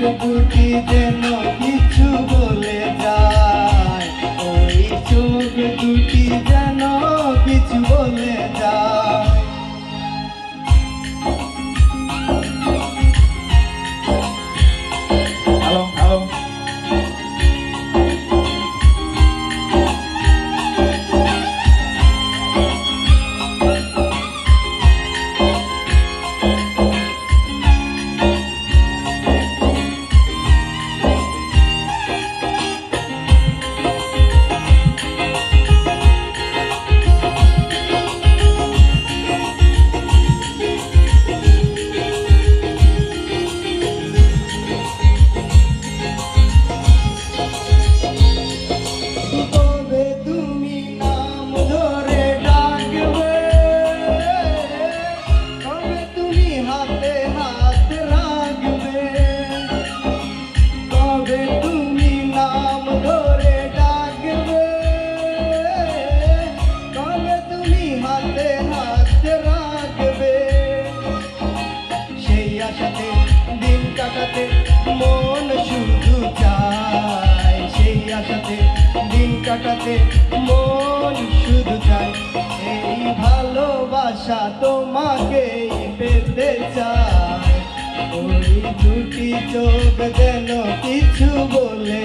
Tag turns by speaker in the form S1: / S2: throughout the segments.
S1: বুকি যেন কিছু বলে। কাটাতে মন শুধু চায় সেই আশাতে, দিন কাটাতে মন শুধু চায়। এই ভালোবাসা তোমাকে পেতে চায়। ওই দুটি চোখ যেন কিছু বলে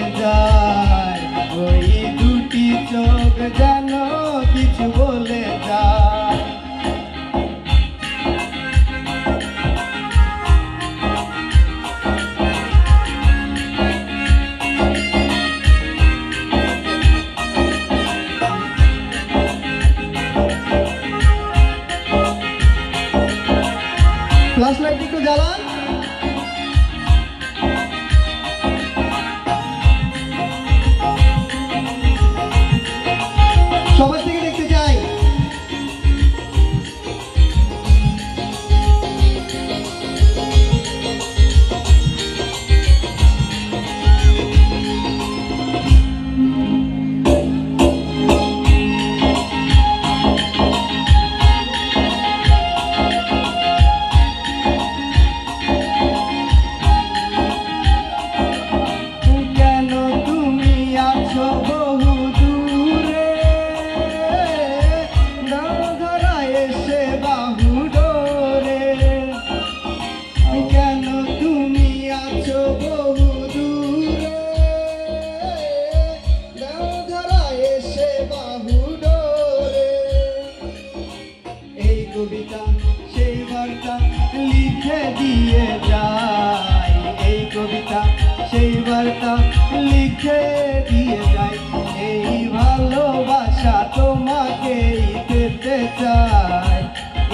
S1: চায়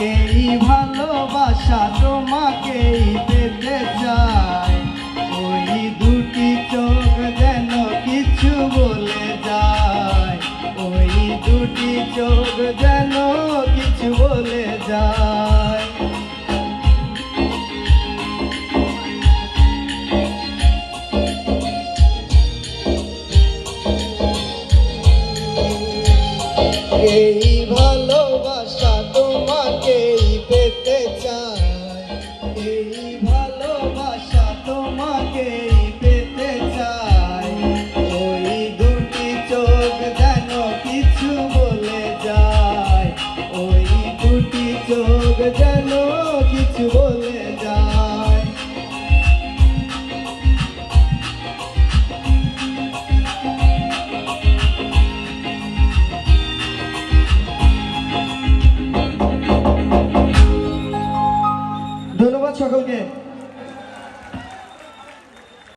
S1: এই ভালোবাসা তোমাকেই পেতে চায় ওই দুটি চোখ যেন কিছু বলে যায়। ওই দুটি চোখ যেন কিছু বলে যায়। এই ভালোবাসা